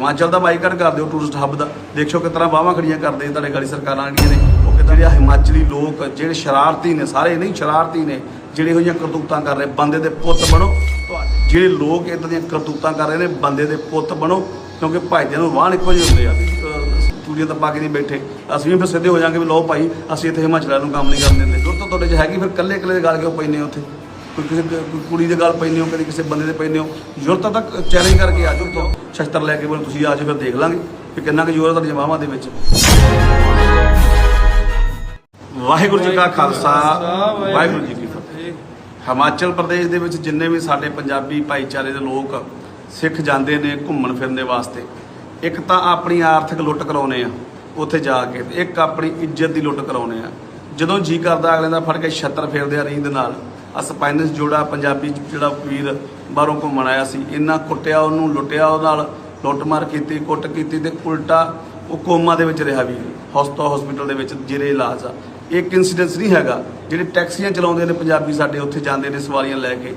ਹਿਮਾਚਲ ਦਾ boycott ਕਰ ਦਿਓ tourist hub ਦਾ। ਦੇਖਿਓ ਕਿਸ ਤਰ੍ਹਾਂ ਬਾਹਾਂ ਖੜੀਆਂ ਕਰਦੇ ਤੁਹਾਡੇ ਗਾੜੀ ਸਰਕਾਰਾਂ ਜਿਹੜੀਆਂ ਨੇ। ਉਹ ਕਿਦਾਂ ਜਿਹੜੇ ਹਿਮਾਚਲੀ ਲੋਕ, ਜਿਹੜੇ ਸ਼ਰਾਰਤੀ ਨੇ, ਸਾਰੇ ਨਹੀਂ ਸ਼ਰਾਰਤੀ ਨੇ, ਜਿਹੜੇ ਹੋਈਆਂ ਕਰਤੂਤਾਂ ਕਰ ਰਹੇ, ਬੰਦੇ ਦੇ ਪੁੱਤ ਬਣੋ। ਜਿਹੜੇ ਲੋਕ ਇਦਾਂ ਦੀਆਂ ਕਰਤੂਤਾਂ ਕਰ ਰਹੇ ਨੇ, ਬੰਦੇ ਦੇ ਪੁੱਤ ਬਣੋ, ਕਿਉਂਕਿ ਭਾਈਦਿਆਂ ਨੂੰ ਵਾਹਣ ਇੱਕੋ ਜਿਹੇ ਹੁੰਦੇ ਆ। ਅਹ ਚੂੜੀਆਂ ਤਾਂ ਪਾ ਕੇ ਨਹੀਂ ਬੈਠੇ। ਅਸੀਂ ਵੀ ਫਿਰ ਸਿੱਧੇ ਹੋ ਜਾਾਂਗੇ ਵੀ ਲਓ ਭਾਈ, ਅਸੀਂ ਇੱਥੇ ਹਿਮਾਚਲ ਨੂੰ ਕੰਮ ਨਹੀਂ ਕਰਨ ਦਿੰਦੇ। ਜੋ ਤੋਂ ਤੁਹਾਡੇ 'ਚ ਹੈਗੀ, ਫਿਰ ਕੱਲੇ ਕੱਲੇ ਦੇ ਗੱਲ ਕਿਉਂ ਪੈਂਦੇ ਹੋ ਉੱਥੇ? ਕੋਈ ਕਿਸੇ ਦੇ- ਕੁੜੀ ਦੇ ਗੱਲ ਪੈਂਦੇ ਹੋ, ਕਦੇ ਕਿਸੇ ਬੰਦੇ ਦੇ ਪੈਂਦੇ ਹੋ ਜ਼ਰੂਰਤ ਤੱਕ ਚੈਲੰਜ ਕਰਕੇ ਆ ਤੋਂ ਸ਼ਸਤਰ ਲੈ ਕੇ ਬੋਲ, ਤੁਸੀਂ ਆ ਫਿਰ ਦੇਖ ਲਾਂਗੇ ਕਿ ਕਿੰਨਾ ਕੁ ਜ਼ੋਰ ਹੈ ਤੁਹਾਡੀਆਂ ਬਾਹਾਂ ਦੇ ਵਿੱਚ। ਵਾਹਿਗੁਰੂ ਜੀ ਕਾ ਖਾਲਸਾ, ਵਾਹਿਗੁਰੂ ਜੀ ਕੀ ਫਤਿਹ। ਹਿਮਾਚਲ ਪ੍ਰਦੇਸ਼ ਦੇ ਵਿੱਚ ਜਿੰਨੇ ਵੀ ਸਾਡੇ ਪੰਜਾਬੀ ਭਾਈਚਾਰੇ ਦੇ ਲੋਕ ਸਿੱਖ ਜਾਂਦੇ ਨੇ, ਘੁੰਮਣ ਫਿਰਨ ਦੇ ਵਾਸਤੇ, ਇੱਕ ਤਾਂ ਆਪਣੀ ਆਰਥਿਕ ਲੁੱਟ ਕਰਾਉਨੇ ਆ, ਉੱਥੇ ਜਾ ਕੇ, ਤੇ ਇੱਕ ਆਪਣੀ ਇੱਜ਼ਤ ਦੀ ਲੁੱਟ ਕਰਾਉਨੇ ਆ। ਜਦੋਂ ਜੀ ਕਰਦਾ, ਅਗਲੇ ਦਾ ਫੜ ਕੇ ਛੱਤਰ ਫੇਰਦੇ ਆ ਰੀਂਦ ਨਾਲ। ਆ ਸਪਾਈਨਸ ਜੋੜਾ ਪੰਜਾਬੀ ਜਿਹੜਾ ਵੀਰ ਬਾਹਰੋਂ ਘੁੰਮਣ ਆਇਆ ਸੀ, ਇੰਨਾ ਕੁੱਟਿਆ ਉਹਨੂੰ, ਲੁੱਟਿਆ ਉਹ ਨਾਲ, ਲੁੱਟਮਾਰ ਕੀਤੀ, ਕੁੱਟ ਕੀਤੀ ਤੇ ਉਲਟਾ ਉਹ ਕੋਮਾ ਦੇ ਵਿੱਚ ਰਿਹਾ ਵੀ ਹਸਪਤਾਲ ਹਸਪੀਟਲ ਦੇ ਵਿੱਚ ਜਿਹੜੇ ਇਲਾਜ ਆ। ਇਹ ਇੱਕ ਇਨਸੀਡੈਂਸ ਨਹੀਂ ਹੈਗਾ, ਜਿਹੜੇ ਟੈਕਸੀਆਂ ਚਲਾਉਂਦੇ ਨੇ ਪੰਜਾਬੀ ਸਾਡੇ ਉੱਥੇ ਜਾਂਦੇ ਨੇ ਸਵਾਰੀਆਂ ਲੈ ਕੇ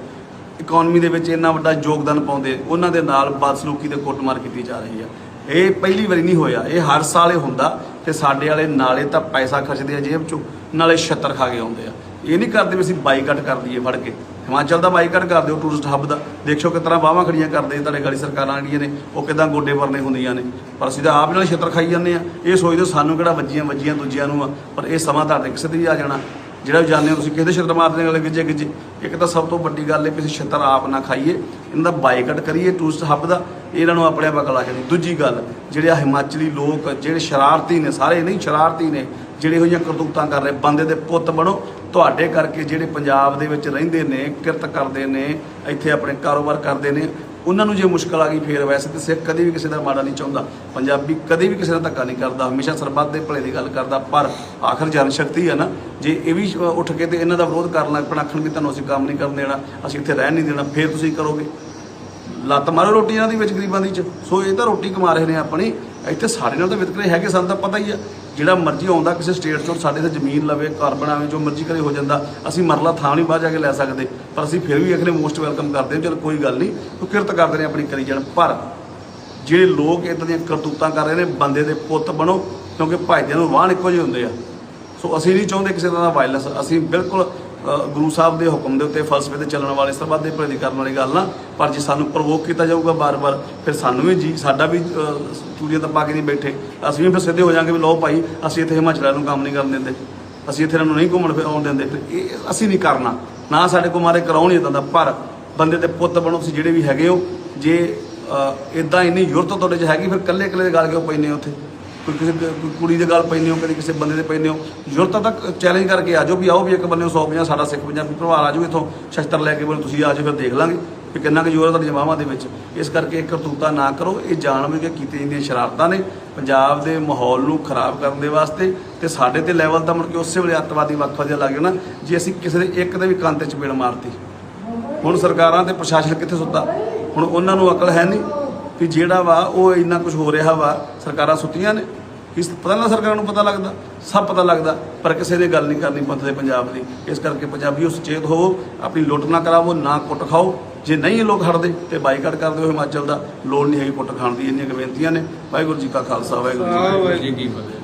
ਇਕਨੋਮੀ ਦੇ ਵਿੱਚ ਇੰਨਾ ਵੱਡਾ ਯੋਗਦਾਨ ਪਾਉਂਦੇ, ਉਹਨਾਂ ਦੇ ਨਾਲ ਬਦਸਲੂਕੀ ਤੇ ਕੁੱਟਮਾਰ ਕੀਤੀ ਜਾ ਰਹੀ ਆ। ਇਹ ਪਹਿਲੀ ਵਾਰੀ ਨਹੀਂ ਹੋਇਆ, ਇਹ ਹਰ ਸਾਲ ਇਹ ਹੁੰਦਾ ਤੇ ਸਾਡੇ ਵਾਲੇ ਨਾਲੇ ਤਾਂ ਪੈਸਾ ਖਰਚਦੇ ਆ ਜੇਬ ਚੋਂ, ਨਾਲੇ ਛੱਤਰ ਖਾ ਕੇ ਆਉਂਦੇ ਆ। ਇਹ ਨਹੀਂ ਕਰਦੇ ਵੀ ਅਸੀਂ ਬਾਈਕਾਟ ਕਰ ਦਈਏ ਫੜ ਕੇ। ਹਿਮਾਚਲ ਦਾ ਬਾਈਕਾਟ ਕਰ ਦਿਓ ਟੂਰਿਸਟ ਹੱਬ ਦਾ। ਦੇਖਿਓ ਕਿਸ ਤਰ੍ਹਾਂ ਬਾਹਾਂ ਖੜੀਆਂ ਕਰਦੇ ਤੁਹਾਡੇ ਗਾੜੀ ਸਰਕਾਰਾਂ ਜਿਹੜੀਆਂ ਨੇ, ਉਹ ਕਿਦਾਂ ਗੋਡੇ ਵਰਨੇ ਹੁੰਦੀਆਂ ਨੇ। ਪਰ ਅਸੀਂ ਤਾਂ ਆਪ ਨਾਲ ਛੇਤਰ ਖਾਈ ਜਾਂਦੇ ਆ ਇਹ ਸੋਚਦੇ ਸਾਨੂੰ ਕਿਹੜਾ ਵੱਜੀਆਂ ਵੱਜੀਆਂ ਦੂਜਿਆਂ ਨੂੰ ਆ, ਪਰ ਇਹ ਸਮਾਂ ਤੁਹਾਡੇ ਕਿਸੇ ਤੇ ਵੀ ਆ ਜਾਣਾ। ਜਿਹੜਾ ਵੀ ਜਾਣਦੇ ਹੋ ਤੁਸੀਂ ਕਿਹਦੇ ਛਿੱਤਰ ਮਾਰਦੇ ਵਾਲੇ ਗਿੱਜੇ ਗਿੱਜੇ? ਇੱਕ ਤਾਂ ਸਭ ਤੋਂ ਵੱਡੀ ਗੱਲ ਹੈ ਕਿ ਅਸੀਂ ਛਿੱਤਰ ਆਪ ਨਾ ਖਾਈਏ। ਇਹਨਾਂ ਦਾ ਬਾਈਕਾਟ ਕਰੀਏ ਟੂਰਿਸਟ ਹੱਬ ਦਾ। ਇਹਨਾਂ ਨੂੰ ਆਪਣੇ ਆਪ ਅਕਲ ਆ ਦੂਜੀ ਗੱਲ, ਜਿਹੜੇ ਆ ਹਿਮਾਚਲੀ ਲੋਕ, ਜਿਹੜੇ ਸ਼ਰਾਰਤੀ ਨੇ, ਸਾਰੇ ਨਹੀਂ ਸ਼ਰਾਰਤੀ ਨੇ, ਜਿਹੜੇ ਇਹੋ ਜਿਹੀਆਂ ਕਰਤੂਤਾਂ ਕਰ ਰਹੇ, ਬੰਦੇ ਦੇ ਪੁੱਤ ਬਣੋ। ਤੁਹਾਡੇ ਕਰਕੇ ਜਿਹੜੇ ਪੰਜਾਬ ਦੇ ਵਿੱਚ ਰਹਿੰਦੇ ਨੇ, ਕਿਰਤ ਕਰਦੇ ਨੇ, ਇੱਥੇ ਆਪਣੇ ਕਾਰੋਬਾਰ ਕਰਦੇ ਨੇ, ਉਹਨਾਂ ਨੂੰ ਜੇ ਮੁਸ਼ਕਲ ਆ ਗਈ ਫੇਰ ਵੈਸੇ ਤੇ ਸਿੱਖ ਕਦੇ ਵੀ ਕਿਸੇ ਦਾ ਮਾੜਾ ਨਹੀਂ ਚਾਹੁੰਦਾ। ਪੰਜਾਬੀ ਕਦੇ ਵੀ ਕਿਸੇ ਦਾ ਧੱਕਾ ਨਹੀਂ ਕਰਦਾ, ਹਮੇਸ਼ਾ ਸਰਬੱਤ ਦੇ ਭਲੇ ਦੀ ਗੱਲ ਕਰਦਾ, ਪਰ ਆਖਰ ਜਨ ਸ਼ਕਤੀ ਹੈ ਨਾ, ਜੇ ਇਹ ਵੀ ਉੱਠ ਕੇ ਤੇ ਇਹਨਾਂ ਦਾ ਵਿਰੋਧ ਕਰਨ ਲੱਗ ਪੈਣਾ, ਆਖਣ ਵੀ ਤੁਹਾਨੂੰ ਅਸੀਂ ਕੰਮ ਨਹੀਂ ਕਰਨ ਦੇਣਾ, ਅਸੀਂ ਇੱਥੇ ਰਹਿਣ ਨਹੀਂ ਦੇਣਾ, ਫੇਰ ਤੁਸੀਂ ਕਰੋਗੇ। ਲੱਤ ਮਾਰੋ ਰੋਟੀ ਇਹਨਾਂ ਦੀ ਵਿੱਚ ਗਰੀਬਾਂ ਦੀ ਚ। ਸੋ ਇਹ ਤਾਂ ਰੋਟੀ ਕਮਾ ਰਹੇ ਨੇ ਆਪਣੀ। ਇੱਥੇ ਸਾਡੇ ਨਾਲ ਤਾਂ ਵਿਤਕਰੇ ਹੈਗੇ ਸਾਨੂੰ ਤਾਂ ਪਤਾ ਹੀ ਆ। ਜਿਹੜਾ ਮਰਜ਼ੀ ਆਉਂਦਾ ਕਿਸੇ ਸਟੇਟ ਚੋਂ, ਸਾਡੇ ਤੇ ਜ਼ਮੀਨ ਲਵੇ, ਘਰ ਬਣਾਵੇ, ਜੋ ਮਰਜ਼ੀ ਕਰੇ ਹੋ ਜਾਂਦਾ। ਅਸੀਂ ਮਰਲਾ ਥਾਂ ਨਹੀਂ ਬਾਹਰ ਜਾ ਕੇ ਲੈ ਸਕਦੇ। ਪਰ ਅਸੀਂ ਫਿਰ ਵੀ ਅਖਲੇ ਮੋਸਟ ਵੈਲਕਮ ਕਰਦੇ ਹਾਂ। ਚਲ ਕੋਈ ਗੱਲ ਨਹੀਂ। ਉਹ ਕਿਰਤ ਕਰਦੇ ਨੇ ਆਪਣੀ ਕਰੀ ਜਾਣ। ਪਰ ਜਿਹੜੇ ਲੋਕ ਇਦਾਂ ਦੀਆਂ ਕਰਤੂਤਾਂ ਕਰ ਰਹੇ ਨੇ, ਬੰਦੇ ਦੇ ਪੁੱਤ ਬਣੋ, ਕਿਉਂਕਿ ਭਾਈਦਿਆਂ ਨੂੰ ਵਾਹਣ ਇੱਕੋ ਜਿਹੇ ਹੁੰਦੇ ਆ। ਸੋ ਅਸੀਂ ਨਹੀਂ ਚਾਹੁੰਦੇ ਕਿਸੇ ਤਰ੍ਹਾਂ ਦਾ ਵਾਇਲੈਂਸ ਅਸੀਂ ਬਿਲਕੁਲ ਗੁਰੂ ਸਾਹਿਬ ਦੇ ਹੁਕਮ ਦੇ ਉੱਤੇ ਫਲਸਫੇ ਤੇ ਚੱਲਣ ਵਾਲੇ ਸਰਬੱਤ ਦੇ ਭਲੇ ਕਰਨ ਵਾਲੀ ਗੱਲ ਨਾ। ਪਰ ਜੇ ਸਾਨੂੰ ਪ੍ਰਵੋਕ ਕੀਤਾ ਜਾਊਗਾ ਬਾਰ-ਬਾਰ ਫਿਰ ਸਾਨੂੰ ਵੀ ਜੀ ਸਾਡਾ ਵੀ ਅ, ਚੂੜੀਆਂ ਪਾ ਕੇ ਨਹੀਂ ਬੈਠੇ। ਅਸੀਂ ਵੀ ਫਿਰ ਸਿੱਧੇ ਹੋ ਜਾਾਂਗੇ ਵੀ ਲਓ ਭਾਈ ਅਸੀਂ ਇੱਥੇ ਹਿਮਾਚਲ ਨੂੰ ਕੰਮ ਨਹੀਂ ਕਰਨ ਦਿੰਦੇ। ਅਸੀਂ ਇੱਥੇ ਇਹਨਾਂ ਨੂੰ ਨਹੀਂ ਘੁੰਮਣ ਫਿਰ ਆਉਣ ਦਿੰਦੇ। ਤੇ ਇਹ ਅਸੀਂ ਨਹੀਂ ਕਰਨਾ। ਨਾ ਸਾਡੇ ਕੋਲ ਮਾਰੇ ਕਰਾਉਣ ਹੀ ਦਾ। ਪਰ ਬੰਦੇ ਦੇ ਪੁੱਤ ਬਣੋ ਤੁਸੀਂ ਜਿਹੜੇ ਵੀ ਹੈਗੇ ਹੋ ਜੇ ਇਦਾਂ ਇੰਨੀ ਜ਼ਰੂਰਤ ਤੁਹਾਡੇ 'ਚ ਹੈਗੀ ਫਿਰ ਕੱਲੇ ਕੱਲੇ ਦੇ ਗੱਲ ਕਿਉਂ ਪੈਂਦੇ ਹੋ ਉੱਥੇ? ਕੋਈ ਕਿਸੇ ਕੋਈ ਕੁੜੀ ਦੇ ਗੱਲ ਪੈਂਦੇ ਹੋ, ਕਦੇ ਕਿਸੇ ਬੰਦੇ ਦੇ ਪੈਂਦੇ ਹੋ। ਜ਼ਰੂਰਤ ਤੱਕ ਚੈਲੰਜ ਕਰਕੇ ਆ ਜਾਓ ਵੀ ਆਓ ਵੀ ਇੱਕ ਬੰਦੇ 150 ਸਾਡਾ ਸਿੱਖ ਪੰਜਾਬੀ ਪਰਿਵਾਰ ਆ ਜਾਓ ਇੱਥੋਂ। ਸ਼ਸਤਰ ਲੈ ਕੇ ਬੋਲ, ਤੁਸੀਂ ਆ ਜਾਓ, ਫਿਰ ਦੇਖ ਲਾਂਗੇ ਵੀ ਕਿੰਨਾ ਕੁ ਜ਼ੋਰ ਹੈ ਤੁਹਾਡੀਆਂ ਦੇ ਵਿੱਚ। ਇਸ ਕਰਕੇ ਇਹ ਕਰਤੂਤਾਂ ਨਾ ਕਰੋ, ਇਹ ਜਾਣਬੁੱਝ ਕੇ ਕੀਤੀਆਂ ਜਾਂਦੀਆਂ ਸ਼ਰਾਰਤਾਂ ਨੇ। ਪੰਜਾਬ ਦੇ ਮਾਹੌਲ ਨੂੰ ਖਰਾਬ ਕਰਨ ਦੇ ਵਾਸਤੇ ਤੇ ਸਾਡੇ ਤੇ ਲੈਵਲ ਤਾਂ ਮੁੜ ਕੇ ਉਸੇ ਵੇਲੇ ਅੱਤਵਾਦੀ ਵਕਫਾ ਜਿਹਾ ਲੱਗ ਜਾਣਾ ਜੇ ਅਸੀਂ ਕਿਸੇ ਦੇ ਇੱਕ ਦੇ ਵੀ ਕੰਨ ਤੇ ਚਪੇੜ ਮਾਰਤੀ। ਹੁਣ ਸਰਕਾਰਾਂ ਤੇ ਪ੍ਰਸ਼ਾਸਨ ਕਿੱਥੇ ਸੁੱਤਾ? ਹੁਣ ਉਹਨਾਂ ਨੂੰ ਅਕਲ ਹੈ ਨਹੀਂ। ਕਿ ਜਿਹੜਾ ਵਾ, ਉਹ ਇੰਨਾ ਕੁਝ ਹੋ ਰਿਹਾ ਵਾ, ਸਰਕਾਰਾਂ ਸੁੱਤੀਆਂ ਨੇ। ਇਸ ਪਤਾ ਨਾ ਸਰਕਾਰਾਂ ਨੂੰ ਪਤਾ ਲੱਗਦਾ, ਸਭ ਪਤਾ ਲੱਗਦਾ, ਪਰ ਕਿਸੇ ਨੇ ਗੱਲ ਨਹੀਂ ਕਰਨੀ ਪੰਥ ਦੇ ਪੰਜਾਬ ਦੀ। ਇਸ ਕਰਕੇ ਪੰਜਾਬੀਓ ਸੁਚੇਤ ਹੋਵੋ, ਆਪਣੀ ਲੁੱਟ ਨਾ ਕਰਾਵੋ, ਨਾ ਕੁੱਟ ਖਾਓ। ਜੇ ਨਹੀਂ ਇਹ ਲੋਕ ਹਟਦੇ, ਤੇ ਬਾਈਕਾਟ ਕਰ ਦਿਓ ਹਿਮਾਚਲ ਦਾ, ਲੋੜ ਨਹੀਂ ਹੈਗੀ ਕੁੱਟ ਖਾਣ ਦੀ। ਇੰਨੀਆਂ ਕੁ ਬੇਨਤੀਆਂ ਨੇ। ਵਾਹਿਗੁਰੂ ਜੀ ਕਾ ਖਾਲਸਾ, ਵਾਹਿਗੁਰੂ ਜੀ ਜੀ ਕੀ ਫਤਿਹ।